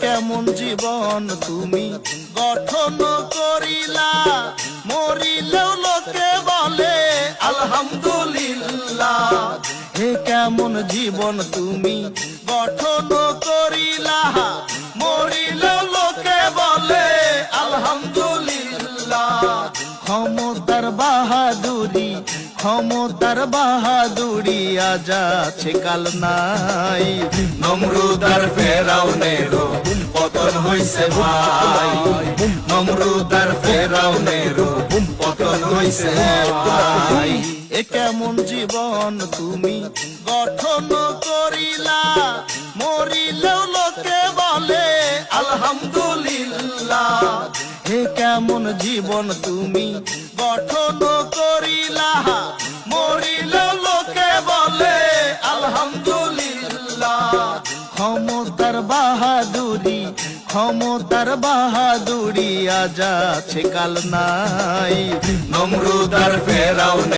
কেমন জীবন তুমি? গঠন করিলা, মরিলেও লোকে বলে, আলহামদুলিল্লাহ। হে কেমন জীবন তুমি? গঠন করিলা, মরিলেও লোকে বলে, আলহামদুলিল্লাহ। ক্ষমতার বাহাদুরি ক্ষমতার বাহাদুরি আজ আছে, কাল নাই। নমরুদার পতন হইছে ভাই নমরুদার ফেরাউনেরও পতন হইছে ভাই। এ কেমন জীবন তুমি? গঠন করিলা মরিলেও লোকে বলে আলহামদুলিল্লাহ। হে কেমন জীবন তুমি? গঠন করিলা মরিলেও লোকে বলে আলহামদুলিল্লাহ। ক্ষমতার বাহাদুরি ক্ষমতার বাহাদুরি আজ আছে কাল নাই। নমরুদার ফেরাউনে